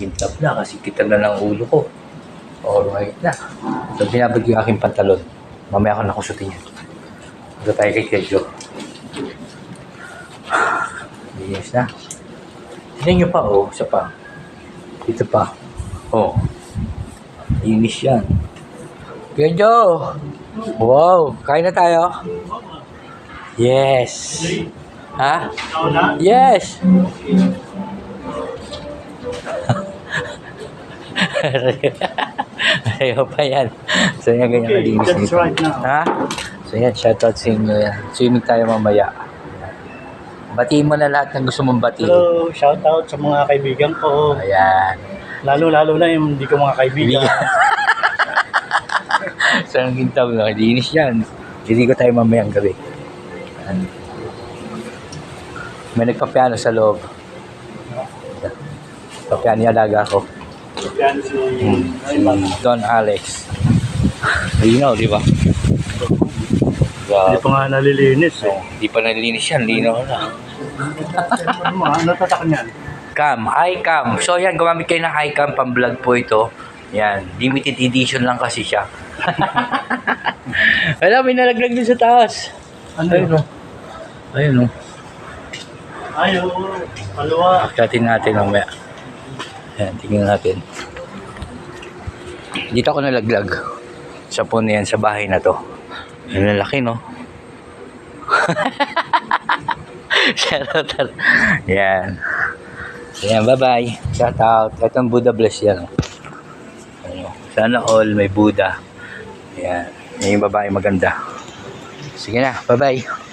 kintab na kasi kita na ng ulo ko. Alright na. So, binabag yung aking pantalon. Mamaya ako nakusutin yan. Ito tayo kay Kedyo. Linis na. Tignan nyo pa, oh. Isa pa. Dito pa. Oh. Linis yan. Kedyo! Wow! Kain na tayo? Yes! Ha? Yes! Ayaw pa yan. So yan, ganyan Okay, kalinis nito. right now. Ha? So yan, shoutout sa inyo yan. Swimming tayo mamaya. Batiin mo na lahat ng gusto mong batiin. Hello, shout out sa mga kaibigan ko. Ayan. Lalo-lalo na yung hindi ko mga kaibigan. Sa ang gintaw na, linis yan. Hindi ko tayo mamayang gabi. May nagpapiano sa loob. Papiano yung alaga ko. Si Don Alex. Linaw, di ba? Hindi pa nga nalilinis eh. Di pa nalinis yan, linaw na. Ano ano tatak niyan? Cam, iCam. So yan, gumamit kayo ng iCam, pang-vlog po ito. Yan, limited edition lang kasi siya. Wala, may nalaglag din sa taas. Ano? Ayun o. Ayun o. Ayaw, kalwa. Akyatin natin mamaya. Yan, tingnan natin. Dito ako nalaglag. Sa puno yan, sa bahay na to. Ang laki, no? Shoutout. Yan. Yan, bye-bye. Shoutout. Itong Buddha bless yan. Ano, sana all may Buddha. Yan. Yan yung babae maganda. Sige na, bye-bye.